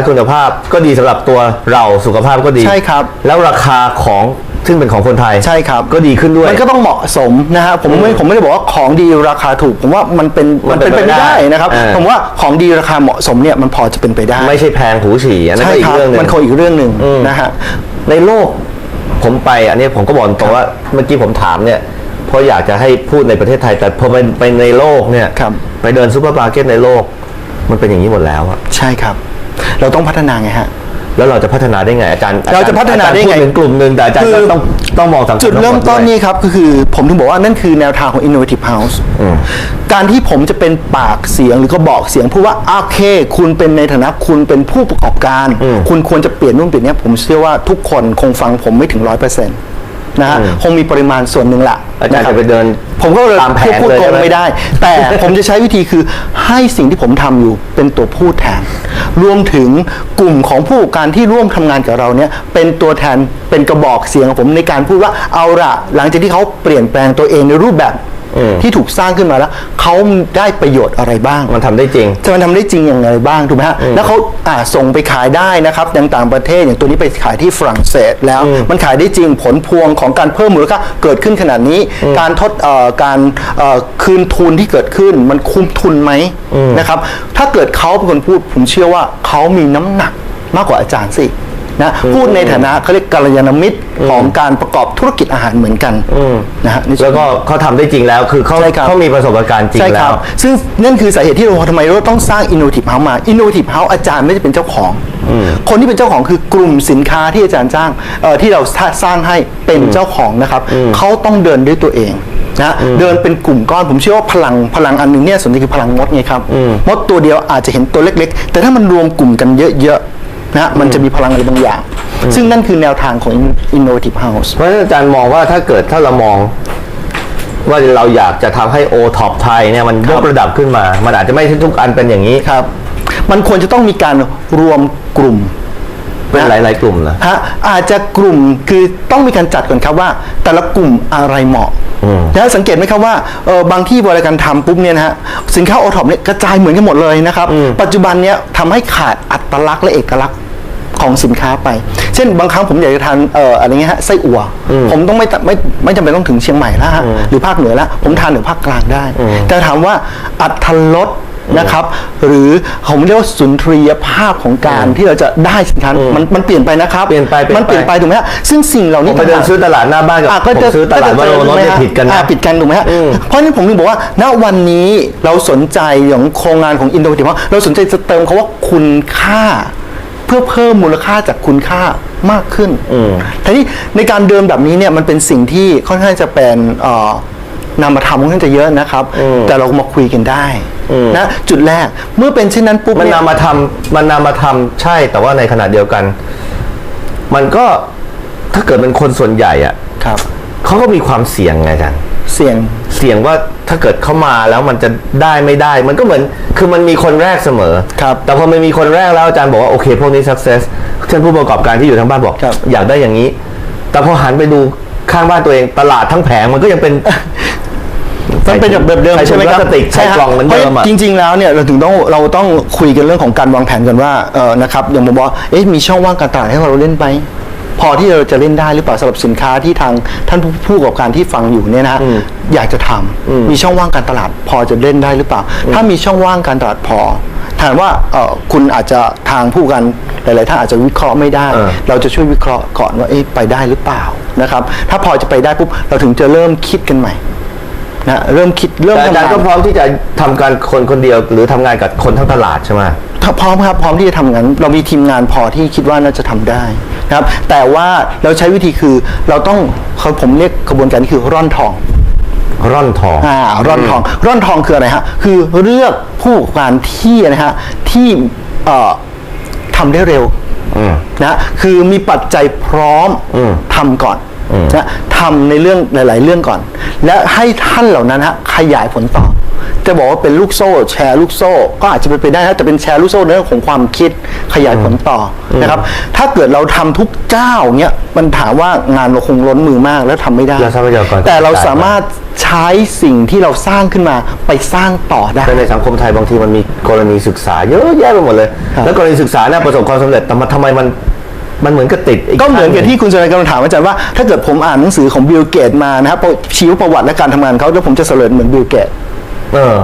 นคุณภาพก็ดีสำหรับตัวเราสุขภาพก็ดี ใช่ครับ แล้วราคาของซึ่งเป็นของคนไทยใช่ครับ ก็ดีขึ้นด้วย มันก็ต้องเหมาะสมนะฮะผมไม่ผมไม่ได้บอกว่าของดีราคาถูก ผมว่ามันเป็นมัมันนเป็เป็นนไปไปไม่ได้ได้นะครับเออ ผมว่าของดีราคาเหมาะสมเนี่ยมันพอจะเป็นไปได้ไม่ใช่แพงหูฉี่อันนั้นใช่ก็อีคกรับเรื่องหนึง มันคงอีกเรื่องหนึ่งอืม นะฮะ ในโลกผมไปอันนี้ผมก็บอกตรงว่าเมื่อกี้ผมถามเนี่ยเพราะอยากจะให้พูดในประเทศไทย แต่พอไปไปในโลกเนี่ยครับ ไปเดินซูเปอร์มาร์เก็ตในโลก มันเป็นอย่างนี้หมดแล้วอะใช่ครับ เราต้องพัฒนาไงฮะ แล้วเราจะพัฒนาได้ไงอาจารย์เราจะพัฒนาได้ไงอจรย์พูถึงกลุ่มหนึ่งแต่อาจารย์คือก็ต้องต้องมองสังคมจุดเริ่มต้นทั้งหดด้วยนี่ครับก็คือผมถึงบอกว่านั่นคือแนวทางของ Innovative House การที่ผมจะเป็นปากเสียงหรือก็บอกเสียงพูดว่าโอเค คุณเป็นในฐานะคุณเป็นผู้ประกอบการ คุณควรจะเปลี่ยนนู่นเปลี่ยนนี้ผมเชื่อว่าทุกคนคงฟังผมไม่ถึงร้อยเปอร์เซ็นต์ นะฮะคงมีปริมาณส่วนหนึ่งแหละอาจารย์นคบจะไปเดิน ผมก็เลยตามแผนพูดเลยโกใช่งไหมไม่ได้ แต่ผมจะใช้วิธีคือให้สิ่งที่ผมทำอยู่เป็นตัวพูดแทน รวมถึงกลุ่มของผู้ประกอบการที่ร่วมทำงานกับเราเนี่ยเป็นตัวแทนเป็นกระบอกเสียงของผมในการพูดว่าเอาละหลังจากที่เขาเปลี่ยนแปลงตัวเองในรูปแบบ ที่ถูกสร้างขึ้นมาแล้วเขาได้ประโยชน์อะไรบ้าง มันทำได้จริงจะมันทำได้จริงอย่างไรบ้างถูกไหมฮะแล้วเขาอ่าส่งไปขายได้นะครับอย่างต่างประเทศอย่างตัวนี้ไปขายที่ฝรั่งเศสแล้ว มันขายได้จริงผลพวงของการเพิ่มมูลค่าเกิดขึ้นขนาดนี้ การทดเอ่อการเอ่อคืนทุนที่เกิดขึ้น มันคุ้มทุนไหมนะครับ ถ้าเกิดเขาเป็นคนพูดผมเชื่อว่าเขามีน้ำหนักมากกว่าอาจารย์สิ นะพูดในฐานะเขาเรียกกัลยาณมิตรของการประกอบธุรกิจอาหารเหมือนกันนะฮะในส่นแล้วก็เขาทำได้จริงแล้วคือเขาใช่ครับเขามีประสบการณ์จริงใช่คแล้รัวบซึ่งนั่นคือสาเหตุที่เราทำไมเราต้องสร้าง Innovative House มา Innovative House อาจารย์ไม่ได้เป็นเจ้าของ คนที่เป็นเจ้าของคือกลุ่มสินค้าที่อาจารย์จ้างเอ่อที่เราสร้างให้เป็นเจ้าของนะครับเขาต้องเดินด้วยตัวเองนะเดินเป็นกลุ่มก้อนผมเชื่อว่าพลังพลังอันหนึงเนี่ยส่วนนี้คือพลังมดไงครับมดตัวเดียวอาจจะเห็นตัวเล็ก ๆ แต่ถ้ามันรวมกลุ่มกันเยอะๆ นะมันจะมีพลังอะไรบางอย่าง ซึ่งนั่นคือแนวทางของ Innovative House เพราะฉะนั้นอาจารย์มองว่าถ้าเกิดถ้าเรามองว่าเราอยากจะทำให้โอท็อปไทยเนี่ยมันยกระดับขึ้นมา มันอาจจะไม่ใช่ทุกอันเป็นอย่างนี้ครับ มันควรจะต้องมีการรวมกลุ่มเป็นหลาย ๆ กลุ่มนะฮะอาจจะกลุ่มคือต้องมีการจัดก่อนครับว่า แต่ละกลุ่มอะไรเหมาะนะสังเกตไหมครับว่าเออบางที่บริการทำปุ๊บเนี่ยนะฮะสินค้าโอท็อปเนี่ยกระจายเหมือนกันหมดเลยนะครับ ปัจจุบันเนี่ยทำให้ขาดอัตลักษณ์และเอกลักษณ์ ของสินค้าไป เช่นบางครั้งผมอยากจะทานเอ่ออะไรเงี้ยฮะไส้อั่วผมต้องไม่ตไม่ไม่จำเป็นต้องถึงเชียงใหม่แล้วฮะหรือภาคเหนือแล้วผมทานถึงภาคกลางได้ แต่ถามว่าอัตรสนะครับ หรือผมเรียกว่าสุนทรียภาพของการที่เราจะได้สินค้ามันมันเปลี่ยนไปนะครับเปลี่ยนไปเปลี่ยนไปมันเปลี่ยนไปถูกไหมฮะซึ่งสิ่งเหล่าผนี้มไปเดินต่างหากซื้อตลาดหน้าบ้านกับอะผมซื้อตลาดวโรรสเนี่ยผิดกันนะอะผิดกันถูกไหมฮะเพราะฉะนั้นผมถึงบอกว่า ณวันนี้เราสนใจของโครงงานของอินโดนีเซียว่าเราสนใจจะเติมคาว่าคุณค่าเพื่อเพิ่มมูลค่าจากคุณค่ามากขึ้นทีนี้ในการเดินแบบนี้เนี่ยมันเป็นสิ่งที่ค่อนข้างจะเป็นเอ่อนามธรรมค่อนข้างจะเยอะนะครับ แต่เรามาคุยกันได้นะจุดแรกเมื่อเป็นเช่นนั้นปุ๊บมันเยนามาทำมันนามาทำใช่แต่ว่าในขณะเดียวกัน มันก็ถ้าเกิดเป็นคนส่วนใหญ่อะครับเขาก็มีความเสี่ยงไงอาจารย์ เสี่ยง เสี่ยงว่าถ้าเกิดเข้ามาแล้วมันจะได้ไม่ได้ มันก็เหมือนคือมันมีคนแรกเสมอ ครับแต่พอมันมีคนแรกแล้วอาจารย์บอกว่าโอเค พวกนี้ success เช่นผู้ประกอบการที่อยู่ทางบ้านบอก ครับ อยากได้อย่างนี้ แต่พอหันไปดูข้างบ้านตัวเองตลาดทั้งแผงมันก็ยังเป็น มันเป็นแบบเดิมใส่ใช่ไหมครับถุงพลาสติกใส่ฮะกล่องเหมือนเดิมอะ พราะจริง ๆ แล้วเนี่ยเราถึงต้องเราต้องคุยกันเรื่องของการวางแผนกันว่าเออนะครับอย่างผมบอกว่าเอ๊ะมีช่องว่างการตลาดให้เราเล่นไหม พอที่เราจะเล่นได้หรือเปล่าสำหรับสินค้าที่ทางท่านผู้ผู้ประกอบการที่ฟังอยู่เนี่ยนะฮะอยากจะทำมีช่องว่างการตลาดพอจะเล่นได้หรือเปล่า ถ้ามีช่องว่างการตลาดพอถามว่าเออคุณอาจจะทางผู้ประกอบการหลาย ๆ ท่านอาจจะวิเคราะห์ไม่ได้เออเราจะช่วยวิเคราะห์ก่อนว่าเอ๊ะไปได้หรือเปล่านะครับ ถ้าพอจะไปได้ปุ๊บเราถึงจะเริ่มคิดกันใหม่ นะเริ่มคิดเริ่มแต่อาจารย์ทำก็งานพร้อมที่จะทำการคนคนเดียว หรือทำงานกับคนทั้งตลาดใช่ไหม ถ้าพร้อมครับพร้อมที่จะทำงานเรามีทีมงานพอที่คิดว่าน่าจะทำได้นะครับ แต่ว่าเราใช้วิธีคือเราต้องเขาผมเรียกกระบวนการนี้คือร่อนทอง ร่อนทอง อ่าร่อนทองร่อนทองคืออะไรฮะคือเลือกผู้ประกอบการที่นะฮะที่เอ่อทำได้เร็วอืมนะคือมีปัจจัยพร้อมอืมทำก่อนนะทำในเรื่องหลาย ๆ เรื่องก่อน และให้ท่านเหล่านั้นฮะขยายผลต่อ จะบอกว่าเป็นลูกโซ่ แชร์ลูกโซ่ ก็อาจจะเป็นไปได้นะแต่เป็นแชร์ลูกโซ่ในเรื่องของความคิดขยายผลต่ออนะครับ ถ้าเกิดเราทำทุกเจ้าเนี้ยมันถามว่างานเราคงล้นมือมากแล้วทำไม่ได้แล้วทรัพยากรแต่เราจะจ่ายสามารถใช้สิ่งที่เราสร้างขึ้นมาไปสร้างต่อได้แต่ในสังคมไทยบางทีมันมีกรณีศึกษาเยอะแยะไปหมดเลยครับแล้วกรณีศึกษาเนี่ยประสบความสำเร็จแต่มันทำไมมัน มันเหมือนกับติดก็เหมือนกับที่คุณสนายกำลังถามอาจารย์ว่าถ้าเกิดผมอ่านหนังสือของบิลเกตมานะครับชีวประวัติและการทำงานเขาแล้วผมจะเสริญเหมือนบิลเกตเออ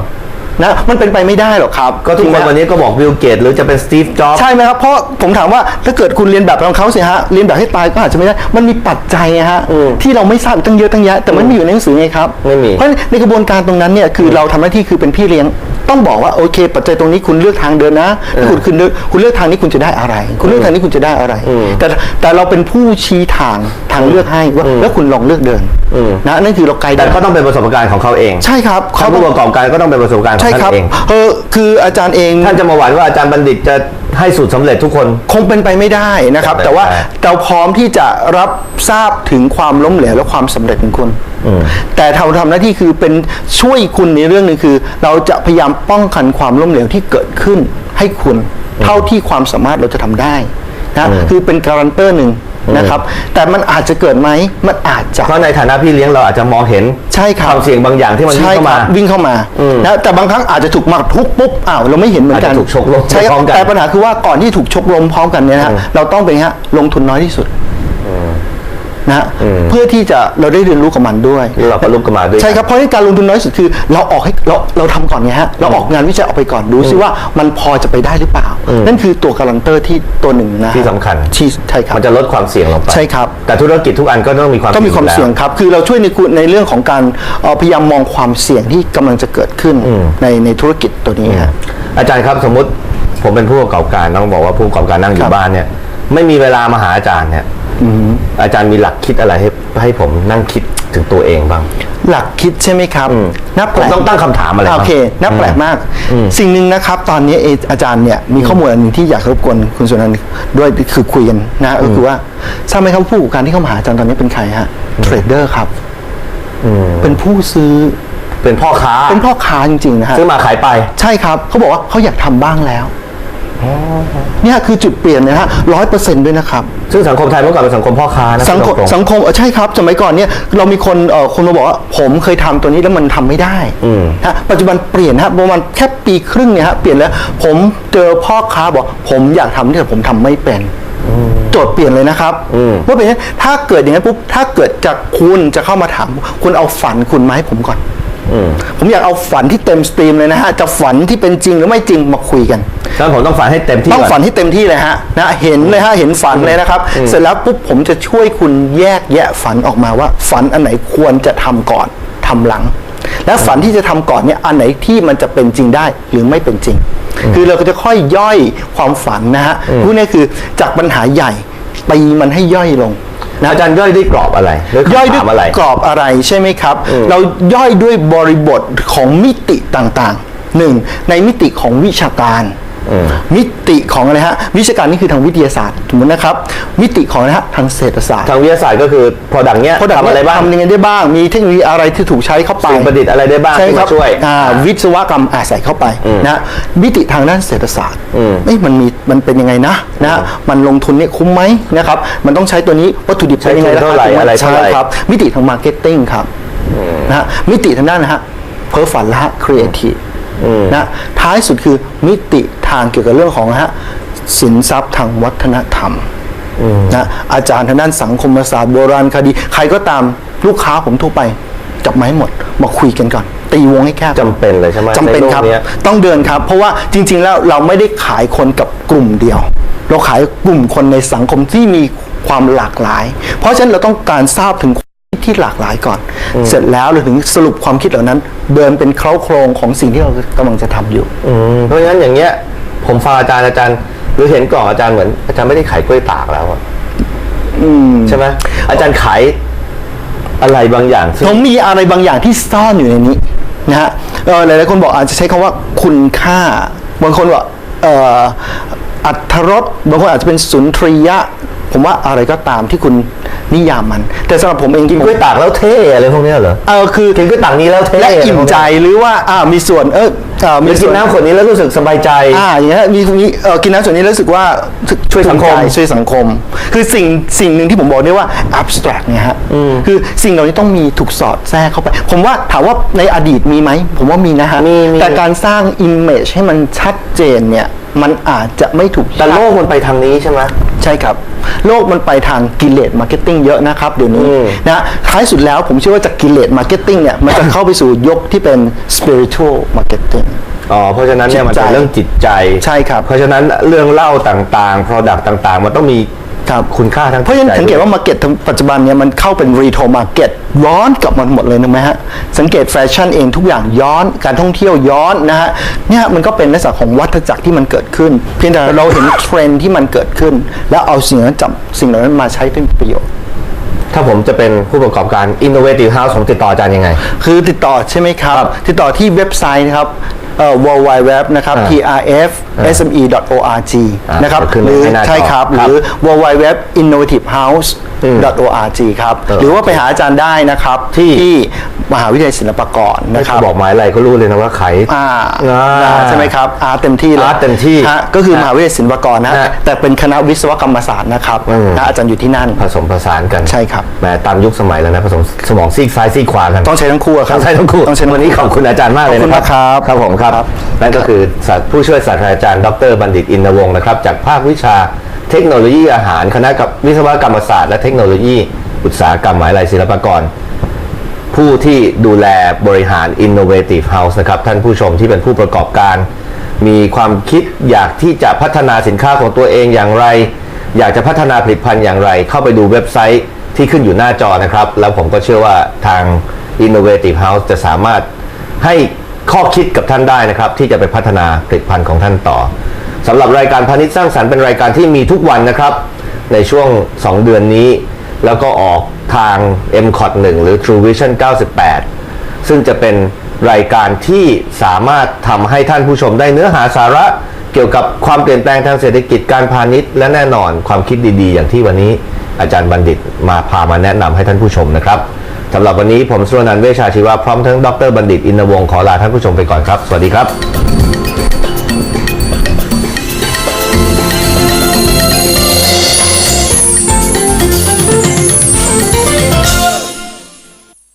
นะมันเป็นไปไม่ได้หรอกครับ ก็ทุกคนวันนี้ก็บอกบิลเกตหรือจะเป็นสตีฟจ็อบส์ใช่ไหมครับ เพราะผมถามว่าถ้าเกิดคุณเรียนแบบของเขาสิฮะ เรียนแบบให้ตายก็อาจจะไม่ได้ มันมีปัจจัยอะฮะที่เราไม่ทราบตั้งเยอะตั้งแยะแต่มันไม่อยู่ในหนังสือไงครับไม่มีเพราะในกระบวนการตรงนั้นเนี่ยคือเราทำหน้าที่คือเป็นพี่เลี้ยง ต้องบอกว่าโอเค ปัจจัยตรงนี้คุณเลือกทางเดินนะถ้าคุณคุณเลือกคุณเลือกทางนี้คุณจะได้อะไร คุณเลือกทางนี้คุณจะได้อะไร แต่แต่เราเป็นผู้ชี้ทางทางเลือกให้ว่าแล้วคุณลองเลือกเดินนะนั่นคือเราไกด์แต่ก็ต้องเป็นประสบการณ์ของเขาเอง ใช่ครับท่านผู้ประกอบการก็ต้องเป็นประสบการณ์ของใช่คท่ารับนเองเออคืออาจารย์เองท่านจะมาหวังว่าอาจารย์บัณฑิตจะให้สูตรสำเร็จทุกคนคงเป็นไปไม่ได้นะครับเป็นไปแต่ว่าไม่ได้เราพร้อมที่จะรับทราบถึงความล้มเหลวและความสำเร็จของคุณแต่เราทำหน้าที่คือเป็นช่วยคุณในเรื่องหนึงคือ เราจะพยายามป้องกันความล้มเหลวที่เกิดขึ้นให้คุณเท่าที่ความสามารถเราจะทำได้นะคือเป็นการันเตอร์หนึ่งนะครับ แต่มันอาจจะเกิดไหมมันอาจจะเพราะในฐานะพี่เลี้ยงเราอาจจะมองเห็นใช่ครับความเสี่ยงบางอย่างที่มันวิ่งใช่เข้าคมารับวิ่งเข้ามานะแต่บางครั้งอาจจะถูกหมักทุกปุ๊บอ้าวเราไม่เห็นเหมือนกันอาจจะถูกชกล้มใช่คพร้รัอบมกันแต่ปัญหาคือว่าก่อนที่ถูกชกล้มพร้อมกันเนี่ยนะฮะเราต้องเป็นฮะลงทุนน้อยที่สุด นะฮะเพื่อที่จะเราได้เรียนรู้กับมันด้วยแล้วเราก็ลุกขึ้นมาด้วยใช่ครับเพราะฉะนั้นการลงทุนน้อยที่สุดคือเราออกให้เราเราทำก่อนไงฮะเราออกงานวิจัยออกไปก่อนดูซิว่ามันพอจะไปได้หรือเปล่า นั่นคือตัวการันเตอร์ที่ตัวหนึ่งนะฮะที่สำคัญที่ใช่ครับมันจะลดความเสี่ยงลงไปใช่ครับแต่ธุรกิจทุกอันก็ต้องมีความต้องมีความเสี่ยงอครับคือเราช่วยในคุณในเรื่องของการเอ่อพยายามมองความเสี่ยงที่กำลังจะเกิดขึ้นในในธุรกิจตัวนี้ฮะอาจารย์ครับสมมติผมเป็นผู้ประกอบการต้องบอกว่าผู้ประกอบการนั่งอคยู่รับบ้านเนี่ยไม่มีเวลามาหาอาจารย์เนี่ย อาจารย์มีหลักคิดอะไรให้ให้ผมนั่งคิดถึงตัวเองบ้าง หลักคิดใช่ไหมครับน่าแปลกผมต้องตั้งคำถามอะไรบ้างโอเคน่าแปลกมาก สิ่งหนึ่งนะครับ ตอนนี้เออาจารย์เนี่ยมีข้อมูลอันหนึ่งที่อยากรบกวนคุณสุนันท์ด้วยคือคุยกันนะก็คือว่าทราบไหมครับผู้ประกอบการที่เข้ามาหาอาจารย์ตอนนี้เป็นใครฮะเทรดเดอร์ครับเป็นผู้ซื้อเป็นพ่อค้าเป็นพ่อค้าจริงๆนะฮะซื้อมาขายไป ใช่ครับเขาบอกว่าเขาอยากทำบ้างแล้ว เนี่ยคือจุดเปลี่ยนนะฮะร้อยเปอร์เซ็นต์ด้วยนะครับ ซึ่งสังคมไทยเมื่อก่อนเป็นสังคมพ่อค้านะสังคมตรงๆสังคมเออใช่ครับสมัยก่อนเนี่ยเรามีคนเอ่อคนมาบอกว่าผมเคยทำตัวนี้แล้วมันทำไม่ได้ฮะปัจจุบันเปลี่ยนฮะประมาณแค่ปีครึ่งเนี่ยฮะเปลี่ยนแล้วผมเจอพ่อค้าบอก ผมอยากทำแต่ผมทำไม่เป็นโจทย์เปลี่ยนเลยนะครับว่าเป็นอย่างนั้นถ้าเกิดอย่างนั้นปุ๊บถ้าเกิดจากคุณจะเข้ามาถาม คุณเอาฝันคุณมาให้ผมก่อน ผมอยากเอาฝันที่เต็มสตรีมเลยนะฮะจะฝันที่เป็นจริงหรือไม่จริงมาคุยกันแล้วผมต้องฝันให้เต็มที่ต้องก่ฝันให้เต็มที่เลยฮะนะเห็นเลยฮะเห็นฝันเลยนะครับ เสร็จแล้วปุ๊บผมจะช่วยคุณแยกแยะฝันออกมาว่า ฝันอันไหนควรจะทำก่อนทำหลัง และฝันที่จะทำก่อนเนี่ยอันไหนที่มันจะเป็นจริงได้หรือไม่เป็นจริง คือเราก็จะค่อยย่อยความฝันนะฮะพูดง่ายๆคือจากปัญหาใหญ่ตีมันให้ย่อยลง นะอาจารย์ย่อยด้วยกรอบอะไรด้วยย่อยด้วยคำถามอะไร กรอบอะไรใช่ไหมครับ เราย่อยด้วยบริบทของมิติต่างๆหนึ่งในมิติของวิชาการ มิติของอะไรฮะวิชาการนี่คือทางวิทยาศาสตร์สมมตินะครับ มิติของอะไรฮะทางเศรษฐศาสตร์ ทางวิทยาศาสตร์ก็คือ product เนี้ยเพราะทำอะไรบ้างทำยังไงได้บ้าง มีเทคโนโลยีอะไรที่ถูกใช้เข้าไปสิ่งประดิษฐ์อะไรได้บ้างใช่ที่คมารับช่วยอ่าวิศวกรรมอาใส่เข้าไปนะมิติทางด้านเศรษฐศาสตร์เอ้ยมันมีมันเป็นยังไงนะนะมันลงทุนเนี่ยคุ้มไหมนะครับมันต้องใช้ตัวนี้วัตถุดิบใช้เป็นยังไงทุนเท่าไหร่คบอะไรเท่าไหร่ใช่ครับมิติทางมาร์เก็ตติ้งครับนะฮะมิติทางด้านนะฮะเพ้อฝันและฮะครีเอทีฟ นะท้ายสุดคือมิติทางเกี่ยวกับเรื่องของนะฮะสินทรัพย์ทางวัฒนธรรมนะอาจารย์ทางด้านสังคมศาสตร์โบราณคดี ใครก็ตามลูกค้าผมทั่วไปจับไมาให้หมดมาคุยกันก่อน ตีวงให้แคบจำเป็นเลยใช่ไหมจำเป็นครับในโลกเนี้ยต้องเดินครับ เพราะว่าจริง ๆ แล้วเราไม่ได้ขายคนกับกลุ่มเดียว เราขายกลุ่มคนในสังคมที่มีความหลากหลาย เพราะฉะนั้นเราต้องการทราบถึงความคิด ที่หลากหลายก่อน เสร็จแล้วเราถึงสรุปความคิดเหล่านั้น เดินเป็นเคล้าโครงของสิ่งที่เรากำลังจะทำอยู่ อืมเพราะฉะนั้นอย่างเงี้ย ผมฟังอาจารย์อาจารย์หรือเห็นกล่องอาจารย์เหมือนอาจารย์ไม่ได้ขายกล้วยตากแล้วอะใช่ไหมอาจารย์ขายอะไรบางอย่างซึ่ง ผมมีอะไรบางอย่างที่ซ่อนอยู่ในนี้นะฮะเอ่อหลายๆคนบอกอาจจะใช้คำว่าคุณค่า บางคนบอกเอ่ออัตรสบางคนอาจจะเป็นสุนทรียะ ผมว่าอะไรก็ตามที่คุณ นิยามมัน แต่สำหรับผมเองกินกล้วยตากแล้วเท่อะไรพวกเนี้ยเหรอเออคือกินกล้วยตากนี้แล้วเท่และอิ่มใจหรือว่าอ่ามีส่วนเออเอ่อหรืมีอกิส่นวนน้ำขวดนี้แล้วรู้สึกสบายใจอ่าอย่างเงี้ยมีมีเอ่อกินน้ำส่วนนี้แล้วรู้สึกว่าช่วยสังคมถูกใจช่วยสังคม คือสิ่งสิ่งหนึ่งที่ผมบอกเนี่ยว่า abstract เนี่ยฮะคือสิ่งเหล่านี้ต้องมีถูกสอดแทรกเข้าไป ผมว่าถามว่าในอดีตมีไหมผมว่ามีนะฮะมีมีแต่การสร้าง image ให้มันชัดเจนเนี่ยมันอาจจะไม่ถูกแต่โลกมันไปทางนี้ใช่ไหมใช่ครับ โลกมันไปทางกิเลสมาร์เก็ตติ้งเยอะนะครับเดี๋ยวนี้อืมนะท้ายสุดแล้วผมเชื่อว่าจากกิเลสมาร์เก็ตติ้งเนี่ยมันจะเข้าไปสู่ยกที่เป็น spiritual marketing อ๋อเพราะฉะนั้นเนี่ยมันจิตใจเป็นเรื่องจิตใจใช่ครับ เพราะฉะนั้นเรื่องเล่าต่างๆ Product ต่างๆ มันต้องมีครับคุณค่าทางเพราะฉะนั้นจิตใจสังเกตว่ามาเก็ตปัจจุบันเนี่ยมันเข้าเป็นรีโทมาร์เก็ตย้อนกลับมาหมดเลยนะไหมฮะ สังเกตแฟชั่นเองทุกอย่างย้อนการท่องเที่ยวย้อนนะฮะเนี่ยมันก็เป็นลักษณะของวัฏจักรที่มันเกิดขึ้น เพียงแต่เราเห็นเทรนด์ที่มันเกิดขึ้น แล้วเอาสิ่งนั้นจับสิ่งเหล่านั้นมาใช้เป็นประโยชน์ ถ้าผมจะเป็นผู้ประกอบการ Innovative House ผมติดต่ออาจารย์ยังไง คือติดต่อใช่ไหมครับ ติดต่อที่เว็บไซต์นะครับเอ่อ w w w นะครับอ่า trf sme org อ่านะครับเดี๋ยวขึ้นหรือให้หน้าจอใช่ครับหครับรือ w w w innovative house org ครับเออหรือว่าไปหาอาจารย์ได้นะครับ ที่ มหาวิทยาลัยศิลปากรไม่นะคต้รัอบงบอกหมายอะไรก็รู้เลยนะว่าขายอ่าอ่าอ่าใช่ไหมครับอาร์ตเต็มที่เลยอาร์ตเต็มที่ฮะก็คือฮะมหาวิทยาลัยศิลปากรนะฮะแต่เป็นคณะวิศวกรรมศาสตร์นะครับอืมนะอาจารย์อยู่ที่นั่นผสมผสานกันใช่ครับแหมตามยุคสมัยแล้วนะผสมสมองซีกซ้ายซีกขวากันต้องใช้ทั้งคู่อะครับต้องใช้ทั้งคู่ต้องใช้ทั้งคู่วันนี้ขอบคุณอาจารย์มากเลยนะคขรัอบบคุณครับครับผมครับครับนั่นก็คือศาสตร์ผู้ช่วยศาสตราจารย์ดรบัณฑิตอินทวงศ์นะครับจากภาควิชาเทคโนโลยีอาหารคณะกับวิศวกรรมศาสตร์และเทคโนโลยี อุตสาหกรรมมหาวิทยาลัยศิลปากร ผู้ที่ดูแลบริหาร Innovative House นะครับ ท่านผู้ชมที่เป็นผู้ประกอบการ มีความคิดอยากที่จะพัฒนาสินค้าของตัวเองอย่างไร อยากจะพัฒนาผลิตภัณฑ์อย่างไร เข้าไปดูเว็บไซต์ที่ขึ้นอยู่หน้าจอนะครับ แล้วผมก็เชื่อว่าทาง Innovative House จะสามารถให้ข้อคิดกับท่านได้นะครับ ที่จะไปพัฒนาผลิตภัณฑ์ของท่านต่อสำหรับรายการพาณิชย์สร้างสรรค์เป็นรายการที่มีทุกวันนะครับ ในช่วง 2 เดือนนี้ แล้วก็ออกทาง m c o t 1หรือ True Vision 98 ซึ่งจะเป็นรายการที่สามารถทำให้ท่านผู้ชมได้เนื้อหาสาระเกี่ยวกับความเปลี่ยนแปลงทางเศรษฐกิจการพาณิชย์ และแน่นอนความคิดดีๆ อย่างที่วันนี้อาจารย์บัณฑิตมาพามาแนะนำให้ท่านผู้ชมนะครับสำหรับวันนี้ผมสุรนันท์เวชชาชีวะพร้อมทั้งดรบัณฑิตอินทวงศ์ขอลาท่านผู้ชมไปก่อนครับ สวัสดีครับ